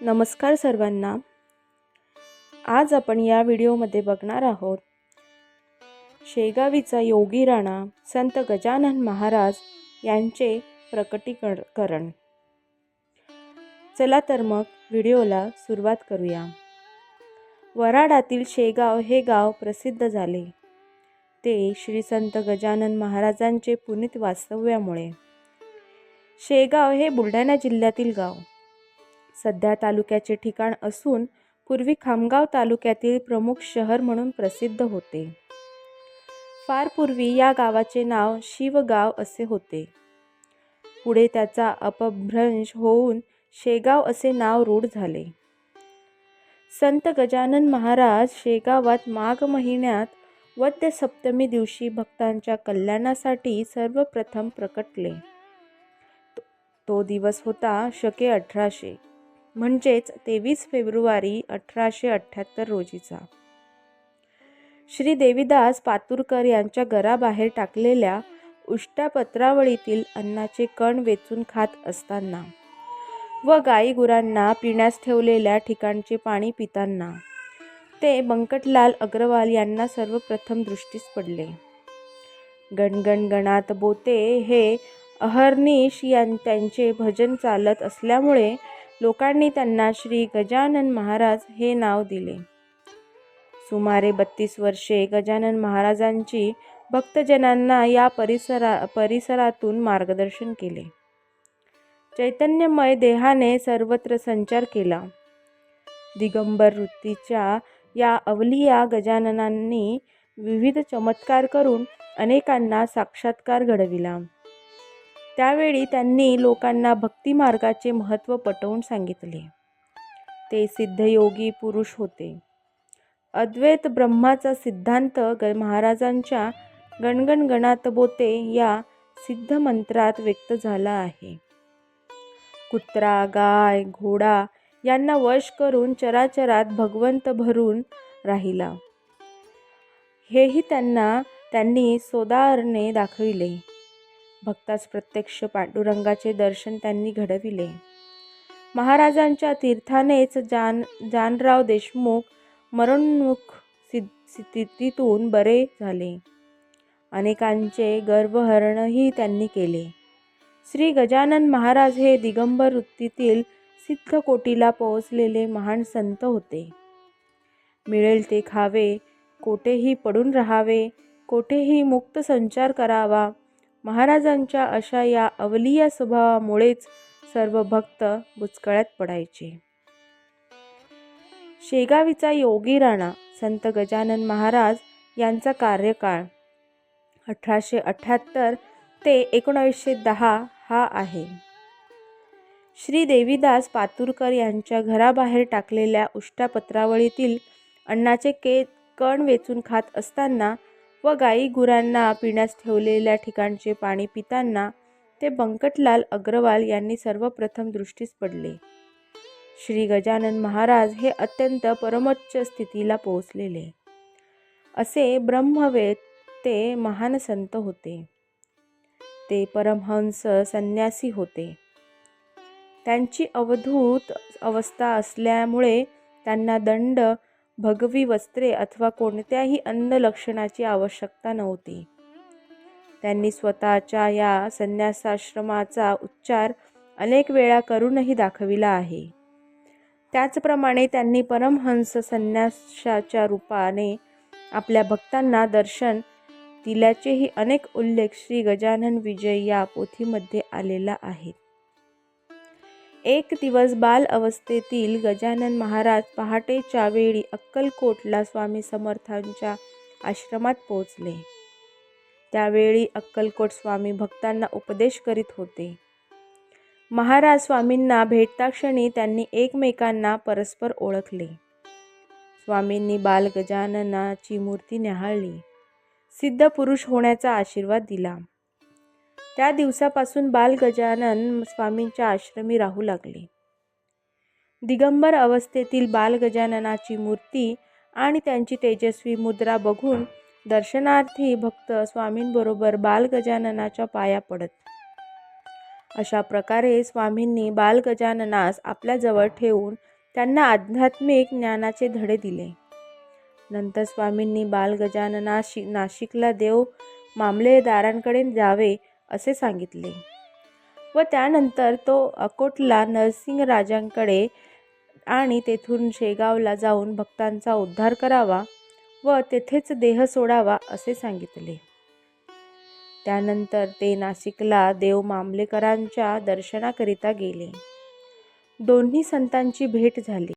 नमस्कार सर्वांना. आज आपण या व्हिडिओमध्ये बघणार आहोत शेगावीचा योगी राणा संत गजानन महाराज यांचे प्रकटीकरण. चला तर मग व्हिडिओला सुरुवात करूया. वराडातील शेगाव हे गाव प्रसिद्ध झाले. ते श्री संत गजानन महाराजांचे पुनीत वास्तव्यामुळे. शेगाव हे बुलढाणा जिल्ह्यातील गाव. सध्या तालुक्याचे ठिकाण असून पूर्वी खामगाव तालुक्यातील प्रमुख शहर म्हणून प्रसिद्ध होते. फार पूर्वी या गावाचे नाव शिवगाव असे होते. पुढे त्याचा अपभ्रंश होऊन शेगाव असे नाव रूढ झाले. संत गजानन महाराज शेगावात माघ महिन्यात वद्य सप्तमी दिवशी भक्तांच्या कल्याणासाठी सर्वप्रथम प्रकटले. तो दिवस होता शके अठराशे. म्हणजेच तेवीस फेब्रुवारी अठराशे अठ्ठ्याहत्तर रोजीचा. श्री देवीदास पातुरकर यांच्या घराबाहेर टाकलेल्या उष्टापत्रावळीतील अन्नाचे कण वेचून खात असताना व गाई गुरांना पिण्यास ठेवलेल्या ठिकाणचे पाणी पिताना ते बंकटलाल अग्रवाल यांना सर्वप्रथम दृष्टीस पडले. गणगणगणात बोते हे अहर्निश यां त्यांचे भजन चालत असल्यामुळे लोकांनी त्यांना श्री गजानन महाराज हे नाव दिले. सुमारे बत्तीस वर्षे गजानन महाराजांची भक्तजनांना या परिसरा परिसरातून मार्गदर्शन केले. चैतन्यमय देहाने सर्वत्र संचार केला. दिगंबर वृत्तीच्या या अवलिया गजाननांनी विविध चमत्कार करून अनेकांना साक्षात्कार घडविला. त्यावेळी त्यांनी लोकांना भक्तिमार्गाचे महत्त्व पटवून सांगितले. ते सिद्धयोगी पुरुष होते. अद्वैत ब्रह्माचा सिद्धांत ग महाराजांच्या गणगण गणात बोते या सिद्ध मंत्रात व्यक्त झाला आहे. कुत्रा गाय घोडा यांना वश करून चराचरात भगवंत भरून राहिला. हेही त्यांना त्यांनी सोदारने दाखविले. भक्तास प्रत्यक्ष पांडुरंगाचे दर्शन त्यांनी घडविले. महाराजांच्या तीर्थानेच जान जानराव देशमुख मरणमुख स्थितीतून बरे झाले. अनेकांचे गर्भहरणही त्यांनी केले. श्री गजानन महाराज हे दिगंबर वृत्तीतील सिद्धकोटीला पोहोचलेले महान संत होते. मिळेल ते खावे कोठेही पडून राहावे कोठेही मुक्त संचार करावा महाराजांच्या अशा या अवलीय स्वभावामुळेच सर्व भक्त बुचकळ्यात पडायचे. शेगावीचा योगी राणा संत गजानन महाराज यांचा कार्यकाळ अठराशे अठ्ठ्याहत्तर ते एकोणावीसशे दहा हा आहे. श्री देवीदास पातुरकर यांच्या घराबाहेर टाकलेल्या उष्टापत्रावळीतील अन्नाचे के कण वेचून खात असताना व गाई गुरांना पिण्यास ठेवलेल्या ठिकाणचे पाणी पिताना ते बंकटलाल अग्रवाल यांनी सर्वप्रथम दृष्टीस पडले. श्री गजानन महाराज हे अत्यंत परमोच्च स्थितीला पोहोचलेले. असे ब्रह्मवेद ते महान संत होते. ते परमहंस संन्यासी होते. त्यांची अवधूत अवस्था असल्यामुळे त्यांना दंड भगवी वस्त्रे अथवा कोणत्याही अन्न लक्षणाची आवश्यकता नव्हती. त्यांनी स्वतःच्या या संन्यासाश्रमाचा उच्चार अनेक वेळा करूनही दाखविला आहे. त्याचप्रमाणे त्यांनी परमहंस संन्यासाच्या रूपाने आपल्या भक्तांना दर्शन दिल्याचेही अनेक उल्लेख श्री गजानन विजय या पोथीमध्ये आलेला आहेत. एक दिवस बाल अवस्थेतील गजानन महाराज पहाटेच्या वेळी अक्कलकोटला स्वामी समर्थांच्या आश्रमात पोहोचले. त्यावेळी अक्कलकोट स्वामी भक्तांना उपदेश करीत होते. महाराज स्वामींना भेटताक्षणी त्यांनी एकमेकांना परस्पर ओळखले. स्वामींनी बाल गजाननाची मूर्ती न्याहाळली. सिद्ध पुरुष होण्याचा आशीर्वाद दिला. त्या दिवसापासून बाल गजानन स्वामींच्या आश्रमी राहू लागले. दिगंबर अवस्थेतील बाल गजाननाची मूर्ती आणि त्यांची तेजस्वी मुद्रा बघून दर्शनार्थी भक्त स्वामींबरोबर बाल गजाननाच्या पाया पडत. अशा प्रकारे स्वामींनी बालगजाननास आपल्याजवळ ठेवून त्यांना आध्यात्मिक ज्ञानाचे धडे दिले. नंतर स्वामींनी बाल गजाननाशी नाशिकला देव मामलेदारांकडे जावे असे सांगितले. व त्यानंतर तो अकोटला नरसिंहराजांकडे आणि तेथून शेगावला जाऊन भक्तांचा उद्धार करावा व तेथेच देह सोडावा असे सांगितले. त्यानंतर ते नाशिकला देव मामलेकरांच्या दर्शनाकरिता गेले. दोन्ही संतांची भेट झाली.